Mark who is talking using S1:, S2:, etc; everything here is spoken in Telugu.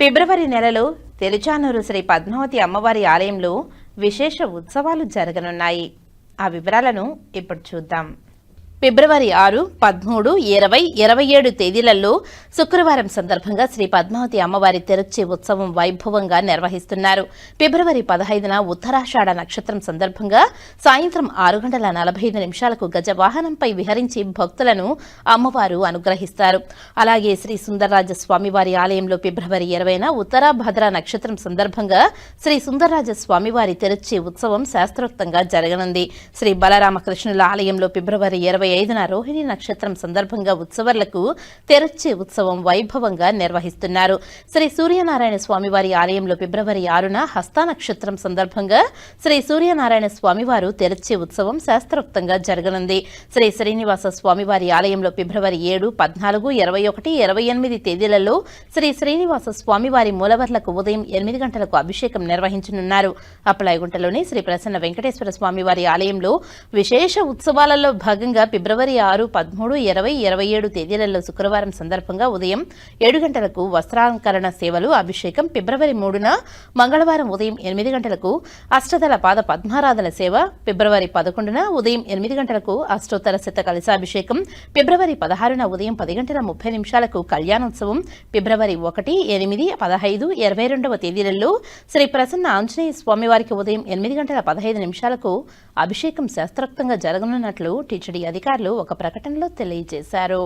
S1: ఫిబ్రవరి నెలలో తెలుచానూరు శ్రీ పద్మావతి అమ్మవారి ఆలయంలో విశేష ఉత్సవాలు జరగనున్నాయి. ఆ వివరాలను ఇప్పుడు చూద్దాం. ఫిబ్రవరి ఆరు పదమూడు ఇరవై ఇరవై ఏడు తేదీలలో శుక్రవారం సందర్భంగా శ్రీ పద్మావతి అమ్మవారి తెరచే ఉత్సవం వైభవంగా నిర్వహిస్తున్నారు. ఫిబ్రవరి పదహైదున ఉత్తరాషాఢ నక్షత్రం సందర్భంగా సాయంత్రం ఆరు గంటల నలభై ఐదు నిమిషాలకు గజవాహనంపై విహరించి భక్తులను అమ్మవారు అనుగ్రహిస్తారు. అలాగే శ్రీ సుందరరాజ స్వామివారి ఆలయంలో ఫిబ్రవరి ఇరవైన ఉత్తరాభద్ర నక్షత్రం సందర్భంగా శ్రీ సుందరరాజ స్వామివారి తెరచి ఉత్సవం శాస్త్రోక్తంగా జరగనుంది. శ్రీ బలరామకృష్ణుల ఆలయంలో ఫిబ్రవరి ఇరవై ఐదున రోహిణి నక్షత్రం సందర్భంగా ఉత్సవాలకు తెరచి ఉత్సవం వైభవంగా నిర్వహిస్తున్నారు. శ్రీ సూర్యనారాయణ స్వామివారి ఆలయంలో ఫిబ్రవరి ఆరున హస్త నక్షత్రం సందర్భంగా శ్రీ సూర్యనారాయణ స్వామివారు తెరచి ఉత్సవం శాస్త్రోక్తంగా జరగనుంది. శ్రీ శ్రీనివాస స్వామివారి ఆలయంలో ఫిబ్రవరి ఏడు పద్నాలుగు ఇరవై ఒకటి ఇరవై ఎనిమిది తేదీలలో శ్రీ శ్రీనివాస స్వామివారి మూలవర్లకు ఉదయం ఎనిమిది గంటలకు అభిషేకం నిర్వహించనున్నారు. అప్పలాయగుంటలోని శ్రీ ప్రసన్న వెంకటేశ్వర స్వామివారి ఆలయంలో విశేష ఉత్సవాలలో భాగంగా ఫిబ్రవరి ఆరు పదమూడు ఇరవై ఇరవై ఏడు తేదీలలో శుక్రవారం సందర్భంగా ఉదయం ఏడు గంటలకు వస్త్రాలంకరణ సేవలు అభిషేకం ఫిబ్రవరి మూడున మంగళవారం ఉదయం ఎనిమిది గంటలకు అష్టదళ పాద పద్మారాధన సేవ ఫిబ్రవరి పదకొండున ఉదయం ఎనిమిది గంటలకు అష్టోత్తర శత కలశాభిషేకం ఫిబ్రవరి పదహారున ఉదయం పది గంటల ముప్పై నిమిషాలకు కళ్యాణోత్సవం ఫిబ్రవరి ఒకటి ఎనిమిది పదహైదు ఇరవై రెండవ తేదీలలో శ్రీ ప్రసన్న ఆంజనేయ స్వామివారికి ఉదయం ఎనిమిది గంటల పదహైదు నిమిషాలకు అభిషేకం శాస్త్రోక్తంగా జరగనున్నట్లు టీటీడీ అధికారులు ఒక ప్రకటనలో తెలియజేశారు.